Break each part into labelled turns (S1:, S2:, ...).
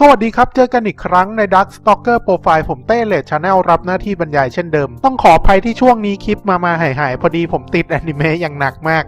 S1: สวัสดีครับ เจอกันอีกครั้งใน Dark Stalker Profile ผมเต้เลดชาแนลรับหน้าที่บรรยายเช่นเดิม ต้องขออภัยที่ช่วงนี้คลิปมามาหายหายๆพอดีผมติดแอนิเมะอย่างหนักมาก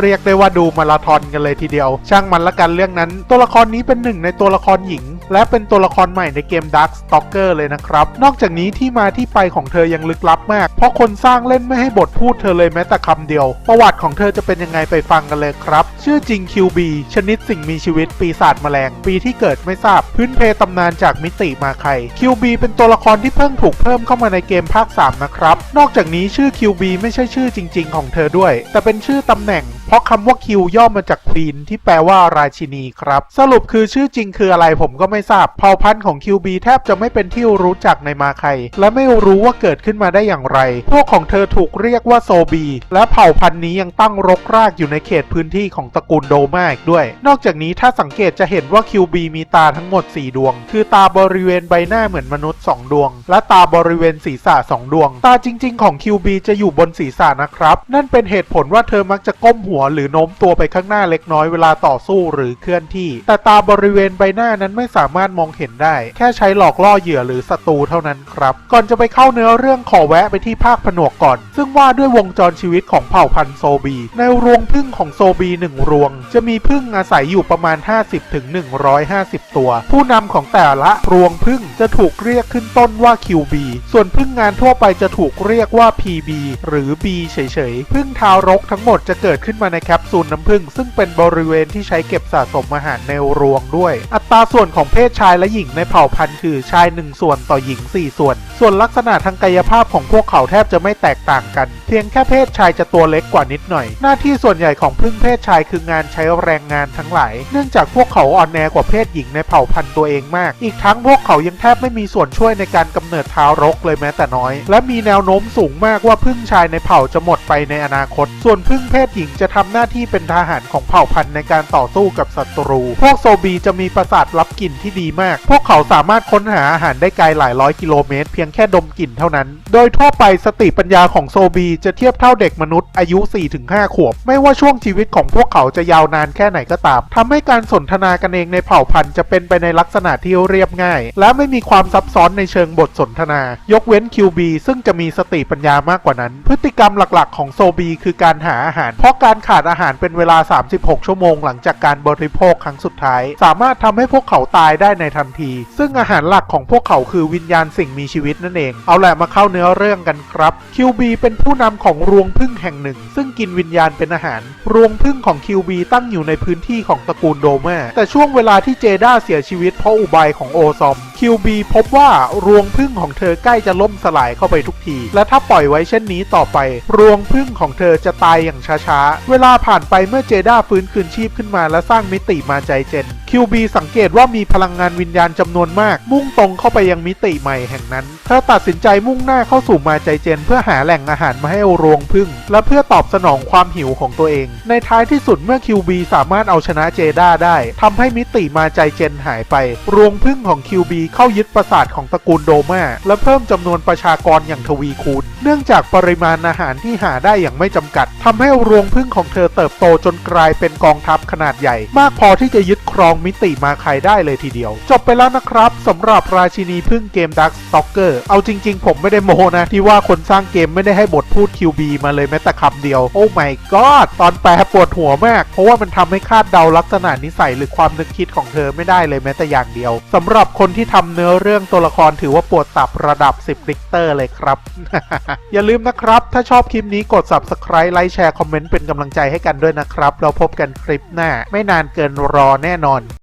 S1: เรียกได้ว่าดูมาราธอนกันเลยทีเดียว ช่างมันละกันเรื่องนั้น ตัวละครนี้เป็นหนึ่งในตัวละครหญิง และเป็นตัวละครใหม่ในเกม Dark Stalker เลยนะครับ นอกจากนี้ที่มาที่ไปของเธอยังลึกลับมาก เพราะคนสร้างเล่นไม่ให้บทพูดเธอเลยแม้แต่คำเดียว ประวัติของเธอจะเป็นยังไงไปฟังกันเลยครับ ชื่อจริง QB ชนิดสิ่งมีชีวิตปีศาจแมลง ปีที่เกิดไม่ทราบ พื้นเพตำนานจากมิติมาใคร QB เป็นตัวละครที่เพิ่งถูกเพิ่มเข้ามาในเกมภาค 3 นะครับ นอกจากนี้ชื่อ QB ไม่ใช่ชื่อจริง ๆ ของเธอด้วย แต่เป็นชื่อตำแหน่งเพราะคำว่า Q ย่อมาจากควีนที่แปลว่าราชินีครับ สรุปคือชื่อจริงคืออะไรผมก็ไม่ทราบเผ่าพันธุ์ของ QB แทบจะไม่เป็นที่รู้จักในมาใคและไม่รู้ว่าเกิดขึ้นมาได้อย่างไร พวกของเธอถูกเรียกว่าโซบี และเผ่าพันธุ์นี้ยังตั้งรกรากอยู่ในเขตพื้นที่ของตระกูลโดมาอีกด้วย นอกจากนี้ถ้าสังเกตจะเห็นว่า QB มีตาทั้งหมด 4 ดวง คือตาบริเวณใบหน้าเหมือนมนุษย์ 2 ดวง และตาบริเวณศีรษะ 2 ดวง ตาจริง ๆ ของ QB จะอยู่บนศีรษะนะครับ นั่นเป็นเหตุผลว่าเธอมักจะก้มหัวหรือโน้มตัวไปข้างหน้าเล็กน้อยเวลาต่อสู้หรือเคลื่อนที่ แต่ตาบริเวณใบหน้านั้นไม่สามารถมองเห็นได้ แค่ใช้หลอกล่อเหยื่อหรือศัตรูเท่านั้นครับ ก่อนจะไปเข้าเนื้อเรื่องขอแวะไปที่ภาคผนวกก่อน ซึ่งว่าด้วยวงจรชีวิตของเผ่าพันธุ์โซบี ในรวงพึ่งของโซบีหนึ่งรวง จะมีพึ่งอาศัยอยู่ประมาณ 50ถึง150 ตัว ผู้นำของแต่ละรวงพึ่งจะถูกเรียกขึ้นต้นว่า QB ส่วนพึ่งงานทั่วไปจะถูกเรียกว่า PB หรือ B เฉยๆ พึ่งทารกทั้งหมดจะเกิดขึ้นมาในแคปซูลน้ำผึ้งซึ่งเป็นบริเวณที่ใช้เก็บสะสมอาหารในรวงด้วย อัตราส่วนของเพศชายและหญิงในเผ่าพันธุ์คือชาย 1 ส่วนต่อหญิง 4 ส่วน ส่วนลักษณะทางกายภาพของพวกเขาแทบจะไม่แตกต่างกัน เพียงแค่เพศชายจะตัวเล็กกว่านิดหน่อย หน้าที่ส่วนใหญ่ของพึ่งเพศชายคืองานใช้แรงงานทั้งหลาย เนื่องจากพวกเขาอ่อนแอกว่าเพศหญิงในเผ่าพันธุ์ตัวเองมาก อีกทั้งพวกเขายังแทบไม่มีส่วนช่วยในการกำเนิดทารกเลยแม้แต่น้อย และมีแนวโน้มสูงมากว่าพึ่งชายในเผ่าจะหมดไปในอนาคต ส่วนพึ่งเพศหญิงจะทำหน้าที่เป็นทหารของเผ่าพันธุ์ในการต่อสู้กับศัตรู พวกโซบีจะมีประสาทรับกลิ่นที่ดีมาก พวกเขาสามารถค้นหาอาหารได้ไกลหลายร้อยกิโลเมตร เพียงแค่ดมกลิ่นเท่านั้น โดยทั่วไปสติปัญญาของโซบีจะเทียบเท่าเด็กมนุษย์อายุ 4-5 ขวบ ไม่ว่าช่วงชีวิตของพวกเขาจะยาวนานแค่ไหนก็ตามทำให้การสนทนากันเองในเผ่าพันธุ์จะเป็นไปในลักษณะที่เรียบง่าย และไม่มีความซับซ้อนในเชิงบทสนทนา ยกเว้น QB ซึ่งจะมีสติปัญญามากกว่านั้น พฤติกรรมหลักๆ ของโซบีคือการหาอาหาร เพราะการขาดอาหารเป็นเวลา 36 ชั่วโมงหลังจากการบริโภคครั้งสุดท้าย สามารถทำให้พวกเขาตายได้ในทันที ซึ่งอาหารหลักของพวกเขาคือวิญญาณสิ่งมีชีวิตนั่นเอง เอาแหละมาเข้าเนื้อเรื่องกันครับ QB เป็นผู้นำของรวงพึ่งแห่งหนึ่ง ซึ่งกินวิญญาณเป็นอาหาร รวงพึ่งของ QB ตั้งอยู่ในพื้นที่ของตระกูลโดมาแต่ช่วงเวลาที่เจด้าเสียชีวิตเพราะอุบายของโอซอม QB พบว่ารวงพึ่งของเธอใกล้จะล่มสลายเข้าไปทุกที และถ้าปล่อยไว้เช่นนี้ต่อไป รวงพึ่งของเธอจะตายอย่างช้าๆ เวลาผ่านไปเมื่อเจด้าฟื้นคืนชีพขึ้นมาและสร้างมิติมาใจเจน QB สังเกตว่ามีพลังงานวิญญาณจำนวนมาก มุ่งตรงเข้าไปยังมิติใหม่แห่งนั้น เธอตัดสินใจมุ่งหน้าเข้าสู่มาใจเจน เพื่อหาแหล่งอาหารมาให้รงพึ่ง และเพื่อตอบสนองความหิวของตัวเอง ในท้ายที่สุดเมื่อ QB สามารถเอาชนะเจด้าได้ทำให้มิติมาใจเจนหายไปรวงพึ่งของ QB เข้ายึดปราสาทของตระกูลโดมาและเพิ่มจำนวนประชากรอย่างทวีคูณ เนื่องจากปริมาณอาหารที่หาได้อย่างไม่จำกัดทำให้รวงพึ่งของเธอเติบโตจนกลายเป็นกองทัพขนาดใหญ่ มากพอที่จะยึดครองมิติมาใครได้เลยทีเดียว จบไปแล้วนะครับสำหรับราชินีพึ่งเกม Dark Stalker เอาจริง ๆ ผมไม่ได้โมนะ ที่ว่าคนสร้างเกมไม่ได้ให้บทพูด QB มาเลยแม้แต่คำเดียว โอ้ my god ตอนแปลปวดหัวมาก เพราะว่ามันทำให้คาดเดาลักษณะนิสัยหรือความนึกคิดของเธอไม่ได้เลยแม้แต่อย่างเดียวสำหรับคนที่ทำเนื้อเรื่องตัวละครถือว่าปวดตับระดับ 10ลิกเตอร์เลยครับ อย่าลืมนะครับ ถ้าชอบคลิปนี้กด subscribe ไลค์แชร์คอมเมนต์เป็นกำลังใจให้กันด้วยนะครับ เราพบกันคลิปหน้า ไม่นานเกินรอแน่นอน